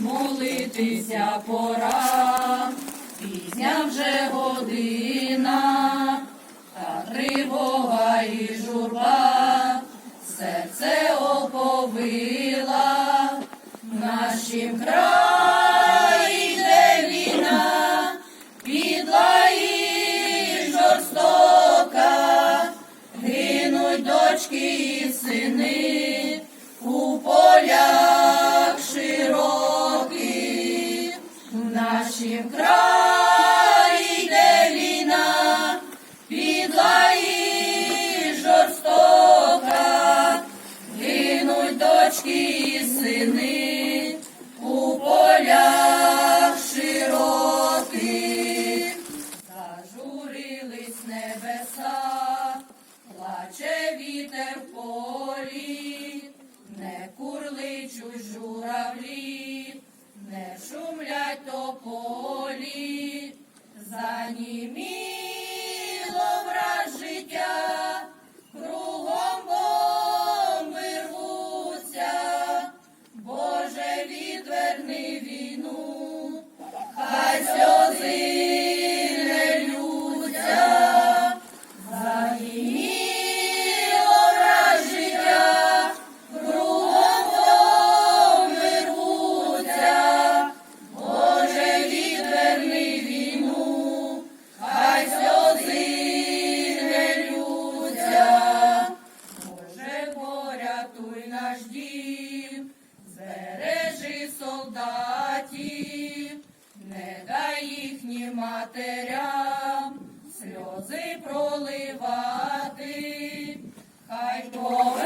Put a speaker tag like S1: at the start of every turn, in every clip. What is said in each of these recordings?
S1: молитися пора, пізня вже година, та тривога і журба, серце оповила. Нашим краї війна, підла жорстока, гинуть дочки і сини. Наші край йде війна, бідла і жорстока, гинуть дочки. me. золоті, не дай їхнім матерям сльози проливати, хай Бог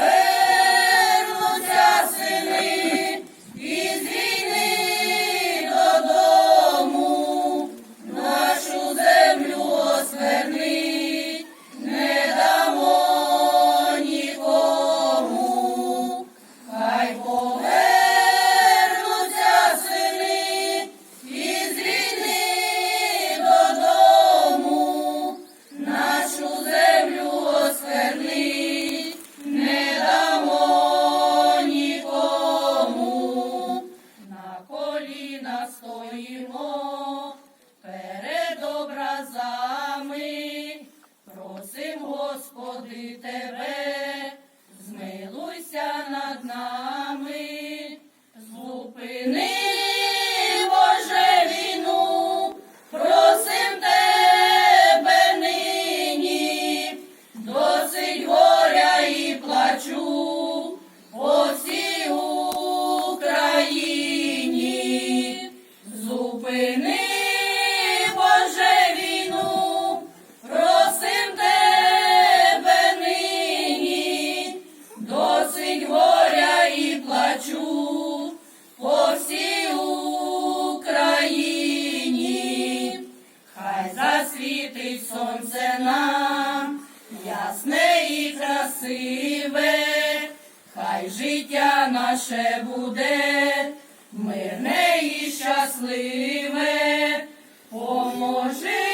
S1: і красиве, хай життя наше буде, мирне і щасливе, поможи.